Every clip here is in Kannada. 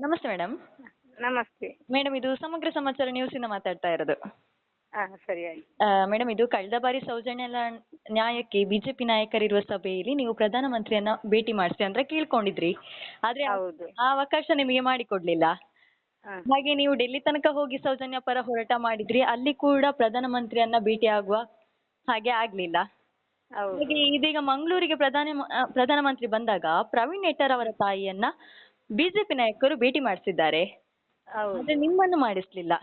ನಮಸ್ತೆ ಮೇಡಮ್. ನಮಸ್ತೆ. ಮೇಡಮ್ ಇದು ಸಮಗ್ರ ಸಮಾಚಾರ ನ್ಯೂಸಿಂದ ಮಾತಾಡ್ತಾ ಇರೋದು. ಆ ಸರಿ ಆಯ್ತು. ಮೇಡಮ್ ಇದು ಕಳೆದ ಬಾರಿ ಸೌಜನ್ಯ ಲ- ನ್ಯಾಯಕ್ಕೆ ಬಿಜೆಪಿ ನಾಯಕರಿರುವ ಸಭೆಯಲ್ಲಿ ನೀವು ಪ್ರಧಾನಮಂತ್ರಿಯನ್ನ ಭೇಟಿ ಮಾಡಿಸಿ ಅಂತ ಕೇಳ್ಕೊಂಡಿದ್ರಿ. ಆದ್ರೆ ಆ- ಹೌದು. ಆ ಅವಕಾಶ ನಿಮಗೆ ಮಾಡಿಕೊಡ್ಲಿಲ್ಲ. ಹಾಂ. ಹಾಗೆ ನೀವು ಡೆಲ್ಲಿ ತನಕ ಹೋಗಿ ಸೌಜನ್ಯ ಪರ ಹೋರಾಟ ಮಾಡಿದ್ರಿ. ಅಲ್ಲಿ ಕೂಡ ಪ್ರಧಾನಮಂತ್ರಿಯನ್ನ ಭೇಟಿ ಆಗುವ ಹಾಗೆ ಆಗ್ಲಿಲ್ಲ. ಹೌದು. ಹಾಗೆ ಇದೀಗ ಮಂಗಳೂರಿಗೆ ಪ್ರಧಾನ ಪ್ರಧಾನಮಂತ್ರಿ ಬಂದಾಗ ಪ್ರವೀಣ್ ನೆಟ್ಟರ್ ಅವರ ತಾಯಿಯನ್ನ ಬಿಜೆಪಿ ನಾಯಕರು ಭೇಟಿ ಮಾಡಿಸಿದ್ದಾರೆ. ಹೌದು. ಆದ್ರೆ ನಿಮ್ಮನ್ನು ಮಾಡಿಸ್ಲಿಲ್ಲ.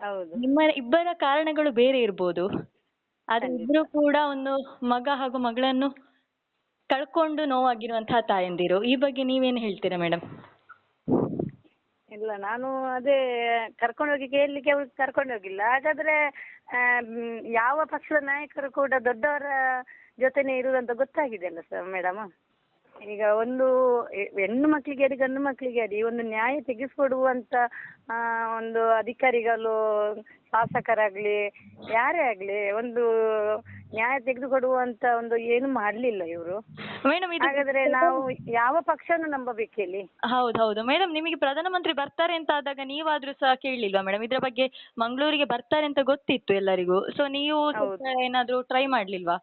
ಹೌದು. ನಿಮ್ಮ ಇಬ್ಬರ ಕಾರಣಗಳು ಬೇರೆ ಇರ್ಬೋದು. ಆದ್ರೆ. ಇಬ್ರು ಕೂಡ ಒಂದು ಮಗ ಹಾಗೂ ಮಗಳನ್ನು ಕಳ್ಕೊಂಡು ನೋವಾಗಿರುವಂತಹ ತಾಯಂದಿರು. ಈ ಬಗ್ಗೆ ನೀವೇನು ಹೇಳ್ತೀರಾ ಮೇಡಮ್ ಇಲ್ಲ ನಾನು ಅದೇ ಕರ್ಕೊಂಡೋಗಿ ಕೇಳಲಿಕ್ಕೆ ಅವ್ರು ಕರ್ಕೊಂಡು ಹೋಗಿಲ್ಲ. ಹಾಗಾದ್ರೆ ಯಾವ ಪಕ್ಷದ ನಾಯಕರು ಕೂಡ ದೊಡ್ಡವರ ಜೊತೆನೆ ಇರುವುದಂತ ಗೊತ್ತಾಗಿದೆ ಅಲ್ಲ ಸರ್ ಮೇಡಮ್ ಈಗ ಒಂದು ಹೆಣ್ಣು ಮಕ್ಕಳಿಗೆ ಅಡಿ ಗಂಡು ಮಕ್ಕಳಿಗೆ ಅಡಿ ಒಂದು ನ್ಯಾಯ ತೆಗೆಸ್ಕೊಡುವಂತ ಆ, ಒಂದು ಅಧಿಕಾರಿಗಳು ಶಾಸಕರಾಗ್ಲಿ ಯಾರೇ ಆಗ್ಲಿ ಒಂದು ನ್ಯಾಯ ತೆಗೆದುಕೊಡುವಂತ ಒಂದು ಏನು ಮಾಡ್ಲಿಲ್ಲ ಇವರು. ಮೇಡಮ್ ಇದು ಹಾಗಾದ್ರೆ ನಾವು ಯಾವ ಪಕ್ಷನ ನಂಬಬೇಕು ಹೇಳಿ ಹೌದು ಹೌದು. ಮೇಡಮ್ ನಿಮಗೆ ಪ್ರಧಾನಮಂತ್ರಿ ಬರ್ತಾರೆ ಅಂತ ಆದಾಗ ನೀವಾದ್ರೂ ಸಹ ಕೇಳಲಿಲ್ವಾ ಮೇಡಮ್? ಇದ್ರ ಬಗ್ಗೆ ಮಂಗಳೂರಿಗೆ ಬರ್ತಾರೆ ಅಂತ ಗೊತ್ತಿತ್ತು ಎಲ್ಲರಿಗೂ. ಸೊ ನೀವು. ಸ್ವಲ್ಪ ಏನಾದ್ರೂ ಟ್ರೈ ಮಾಡ್ಲಿಲ್ವಾ?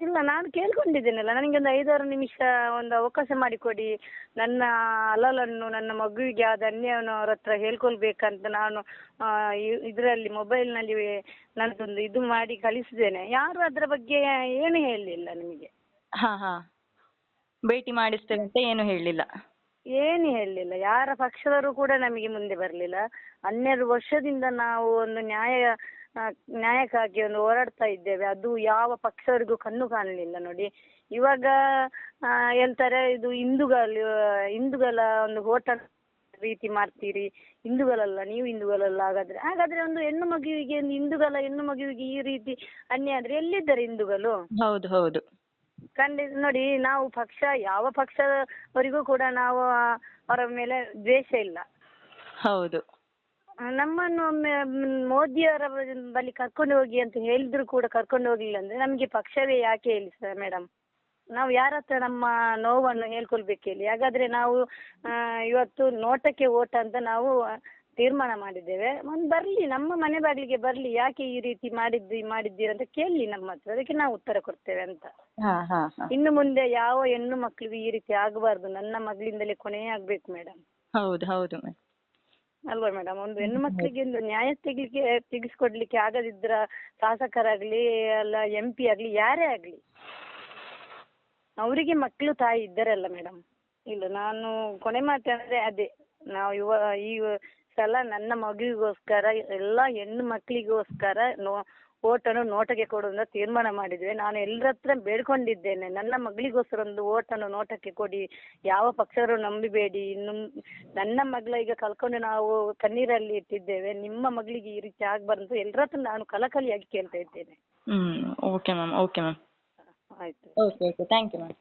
ಇಲ್ಲ ನಾನು ಕೇಳ್ಕೊಂಡಿದ್ದೇನಲ್ಲ ನನಗೆ ಒಂದು ಐದಾರು ನಿಮಿಷ ಒಂದು ಅವಕಾಶ ಮಾಡಿಕೊಡಿ. ನನ್ನ ಅಲಲನ್ನು ನನ್ನ ಮಗುವಿಗೆ ಆದ ಅನ್ಯಾಯವನ್ನು ಅವ್ರ ಹತ್ರ ಹೇಳ್ಕೊಳ್ಬೇಕಂತ ನಾನು ಇದರಲ್ಲಿ ಮೊಬೈಲ್ನಲ್ಲಿ ನನ್ನದೊಂದು ಇದು ಮಾಡಿ ಕಳಿಸಿದ್ದೇನೆ. ಯಾರು ಅದರ ಬಗ್ಗೆ ಏನು ಹೇಳಲಿಲ್ಲ ನಿಮಗೆ? ಹಾ ಹಾ. ಭೇಟಿ ಮಾಡಿಸ್ತೇವೆ ಅಂತ ಏನು ಹೇಳಲಿಲ್ಲ. ಏನು ಹೇಳಲಿಲ್ಲ. ಯಾರ ಪಕ್ಷದವರು ಕೂಡ ನಮಗೆ ಮುಂದೆ ಬರಲಿಲ್ಲ. ಹನ್ನೆರಡು ವರ್ಷದಿಂದ ನಾವು ಒಂದು ನ್ಯಾಯ ನ್ಯಾಯಕ್ಕಾಗಿ ಒಂದು ಹೋರಾಡ್ತಾ ಇದ್ದೇವೆ. ಅದು ಯಾವ ಪಕ್ಷದವರಿಗೂ ಕಣ್ಣು ಕಾಣಲಿಲ್ಲ ನೋಡಿ. ಇವಾಗ ಆ, ಹೇಳ್ತಾರೆ ಇದು ಹಿಂದೂಗಳು ಹಿಂದೂಗಳ ಒಂದು ಹೋಟೆಲ್ ರೀತಿ ಮಾಡ್ತೀರಿ. ಹಿಂದೂಗಳಲ್ಲ ನೀವು ಹಿಂದೂಗಳಲ್ಲ. ಹಾಗಾದ್ರೆ ಹಾಗಾದ್ರೆ ಒಂದು ಹೆಣ್ಣು ಮಗುವಿಗೆ ಒಂದು ಹಿಂದೂಗಳ ಹೆಣ್ಣು ಮಗುವಿಗೆ ಈ ರೀತಿ ಅನ್ಯಾಯ ಆದ್ರೆ ಎಲ್ಲಿದ್ದಾರೆ ಹಿಂದೂಗಳು? ಹೌದು ಹೌದು. ಖಂಡಿತ ನೋಡಿ ನಾವು ಪಕ್ಷ ಯಾವ ಪಕ್ಷದವರಿಗೂ ಕೂಡ ನಾವು ಅವರ ಮೇಲೆ ದ್ವೇಷ ಇಲ್ಲ. ಹೌದು. ನಮ್ಮನ್ನು ಒಮ್ಮೆ ಮೋದಿಯವರ ಬಳಿ ಕರ್ಕೊಂಡು ಹೋಗಿ ಅಂತ ಹೇಳಿದ್ರು ಕೂಡ ಕರ್ಕೊಂಡು ಹೋಗ್ಲಿಲ್ಲ ಅಂದ್ರೆ ನಮಗೆ ಪಕ್ಷವೇ ಯಾಕೆ ಹೇಳಿ ಸರ್ ಮೇಡಮ್ ನಾವು ಯಾರ ಹತ್ರ ನಮ್ಮ ನೋವನ್ನು ಹೇಳ್ಕೊಳ್ಬೇಕು ಹೇಳಿ? ಹಾಗಾದ್ರೆ ನಾವು ಆ, ಇವತ್ತು ನೋಟಕ್ಕೆ ಓಟ ಅಂತ ನಾವು ತೀರ್ಮಾನ ಮಾಡಿದ್ದೇವೆ. ಒಂದು ಬರಲಿ ನಮ್ಮ ಮನೆ ಬಾಗಿಲಿಗೆ ಬರಲಿ ಯಾಕೆ ಈ ರೀತಿ ಮಾಡಿದ್ದಿ ಮಾಡಿದ್ದೀರ ಅಂತ ಕೇಳಲಿ ನಮ್ಮ ಹತ್ರ. ಅದಕ್ಕೆ ನಾವು ಉತ್ತರ ಕೊಡ್ತೇವೆ ಅಂತ. ಇನ್ನು ಮುಂದೆ ಯಾವ ಹೆಣ್ಣು ಮಕ್ಕಳಿಗೂ ಈ ರೀತಿ ಆಗಬಾರ್ದು? ನನ್ನ ಮಗಳಿಂದಲೇ ಕೊನೆ ಆಗ್ಬೇಕು ಮೇಡಮ್ ಹೌದು ಹೌದು ಮೇಡಮ್ ಅಲ್ವಾ ಮೇಡಮ್ ಒಂದು ಹೆಣ್ಣು ಮಕ್ಕಳಿಗೆ ಒಂದು ನ್ಯಾಯ ತೆಗಿಲಿಕ್ಕೆ ತೆಗಿಸ್ಕೊಡ್ಲಿಕ್ಕೆ ಆಗದಿದ್ರ ಶಾಸಕರಾಗ್ಲಿ ಅಲ್ಲ ಎಂ ಪಿ ಆಗ್ಲಿ ಯಾರೇ ಆಗ್ಲಿ ಅವರಿಗೆ ಮಕ್ಕಳು ತಾಯಿ ಇದ್ದಾರಲ್ಲ ಮೇಡಮ್ ಇಲ್ಲ ನಾನು ಕೊನೆ ಮಾತಾಡಿದ್ರೆ ಅದೇ. ನಾವು ಇವ ಈ ಸಲ ನನ್ನ ಮಗುವಿಗೋಸ್ಕರ ಎಲ್ಲ ಹೆಣ್ಣು ಮಕ್ಕಳಿಗೋಸ್ಕರ ನೋ ಓಟನ್ನು ನೋಟಕ್ಕೆ ಕೊಡುವಂತ ತೀರ್ಮಾನ ಮಾಡಿದ್ವಿ. ನಾನು ಎಲ್ಲರ ಹತ್ರ ಬೇಡ್ಕೊಂಡಿದ್ದೇನೆ. ನನ್ನ ಮಗಳಿಗೋಸ್ಕರ ಒಂದು ಓಟನ್ನು ನೋಟಕ್ಕೆ ಕೊಡಿ. ಯಾವ ಪಕ್ಷರು ನಂಬಿಬೇಡಿ. ಇನ್ನು ನನ್ನ ಮಗಳ ಈಗ ಕಳ್ಕೊಂಡು ನಾವು ಕಣ್ಣೀರಲ್ಲಿ ಇಟ್ಟಿದ್ದೇವೆ. ನಿಮ್ಮ ಮಗಳಿಗೆ ಈ ರೀತಿ ಆಗ್ಬಾರ್ದು. ಎಲ್ಲರ ಹತ್ರ ನಾನು ಕಳಕಳಿಯಾಗಿ ಕೇಳ್ತಾ ಇದ್ದೇನೆ. Hmm okay ma'am okay ma'am ಆಯ್ತು. Okay okay thank you ma'am